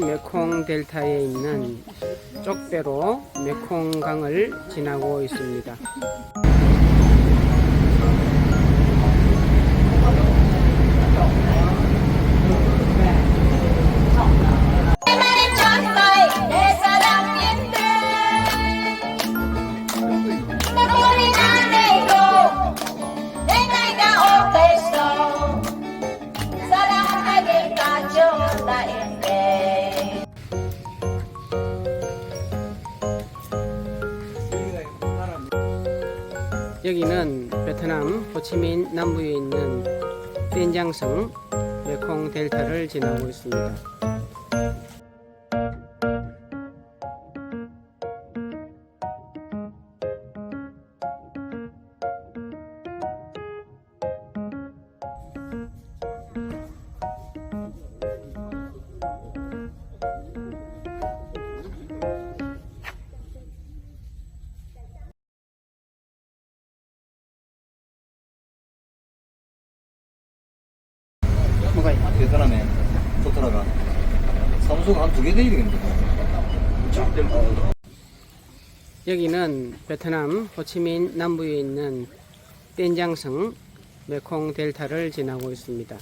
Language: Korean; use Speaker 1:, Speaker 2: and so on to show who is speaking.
Speaker 1: 메콩 델타에 있는 쪽배로 메콩강을 지나고 있습니다. 여기는 베트남 호치민 남부에 있는 뗀장성 메콩 델타를 지나고 있습니다.
Speaker 2: 사무소가 한 두개 되겠는데
Speaker 1: 여기는 베트남 호치민 남부에 있는 뗀장성 메콩 델타를 지나고 있습니다.